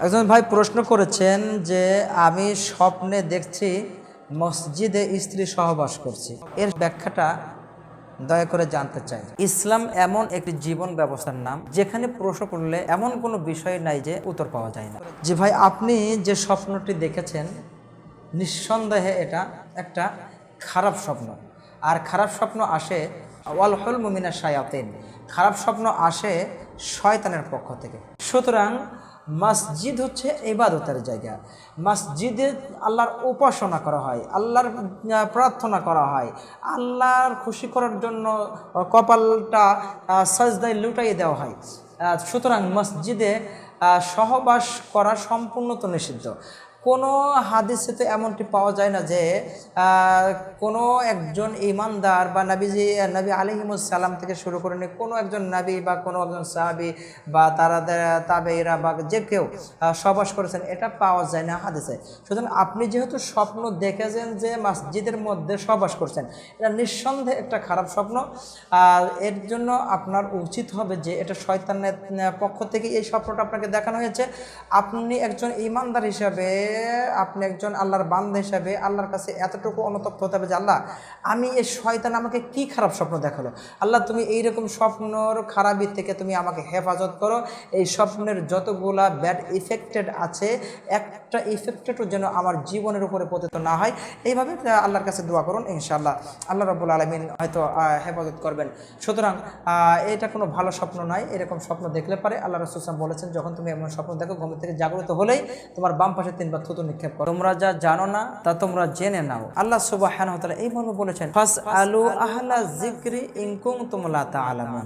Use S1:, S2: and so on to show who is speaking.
S1: একজন ভাই প্রশ্ন করেছেন যে, আমি স্বপ্নে দেখছি মসজিদে স্ত্রী সহবাস করছি। এর ব্যাখ্যাটা দয়া করে জানতে চাই। ইসলাম এমন একটি জীবন ব্যবস্থার নাম, যেখানে প্রশ্ন করলে এমন কোনো বিষয় নাই যে উত্তর পাওয়া যায় না। যে ভাই, আপনি যে স্বপ্নটি দেখেছেন, নিঃসন্দেহে এটা একটা খারাপ স্বপ্ন। আর খারাপ স্বপ্ন আসে ওয়াল হল মুমিনা শায়াতিন। খারাপ স্বপ্ন আসে শয়তানের পক্ষ থেকে। সুতরাং মসজিদ হচ্ছে ইবাদতের জায়গা। মসজিদে আল্লাহর উপাসনা করা হয়, আল্লাহর প্রার্থনা করা হয়। আল্লাহর খুশি করার জন্য কপালটা সাজদায় লুটাইয়ে দেওয়া হয়। সুতরাং মসজিদে সহবাস করা সম্পূর্ণত নিষিদ্ধ। কোনো হাদিসে তো এমনটি পাওয়া যায় না যে কোনো একজন ইমানদার বা নবীজি, নবী আলিহিমুসাল্লাম থেকে শুরু করে নিয়ে কোনো একজন নবী বা কোনো একজন সাহাবি বা তারা তাবেইরা বা যে কেউ সবাস করেছেন, এটা পাওয়া যায় না হাদিসে। সুতরাং আপনি যেহেতু স্বপ্ন দেখেছেন যে মসজিদের মধ্যে সবাস করছেন, এটা নিঃসন্দেহে একটা খারাপ স্বপ্ন। আর এর জন্য আপনার উচিত হবে যে এটা শয়তানের পক্ষ থেকে এই স্বপ্নটা আপনাকে দেখানো হয়েছে। আপনি একজন ইমানদার হিসাবে আপনি একজন আল্লাহর বান্ধা হিসাবে আল্লাহর কাছে এতটুকু অনুতপ্ত হতে হবে যে, আল্লাহ, আমি এই শয়তান আমাকে কি খারাপ স্বপ্ন দেখাল? আল্লাহ, তুমি এইরকম স্বপ্নর খারাপি থেকে তুমি আমাকে হেফাজত করো। এই স্বপ্নের যতগুলা ব্যাড ইফেক্টেড আছে, একটা ইফেক্টেডও যেন আমার জীবনের উপরে পতিত না হয়। এইভাবে আল্লাহর কাছে দোয়া করুন, ইনশাআল্লাহ। আল্লাহ রব্বুল আলমিন হয়তো হেফাজত করবেন। সুতরাং এটা কোনো ভালো স্বপ্ন নয়, এরকম স্বপ্ন দেখলে পারে। আল্লাহ রসুলাম বলেছেন, যখন তুমি এমন স্বপ্ন দেখো ঘুম থেকে জাগ্রত হলেই তোমার বাম পাশে তিনবার থুতু নিক্ষেপ করো। তোমরা যা জানো না, তা তোমরা জেনে নাও। আল্লাহ সুবাহ এই মর্মে বলেছেন ফাস আলু আহলা জিক্রি ইনকুম তোমলা তা আলামুন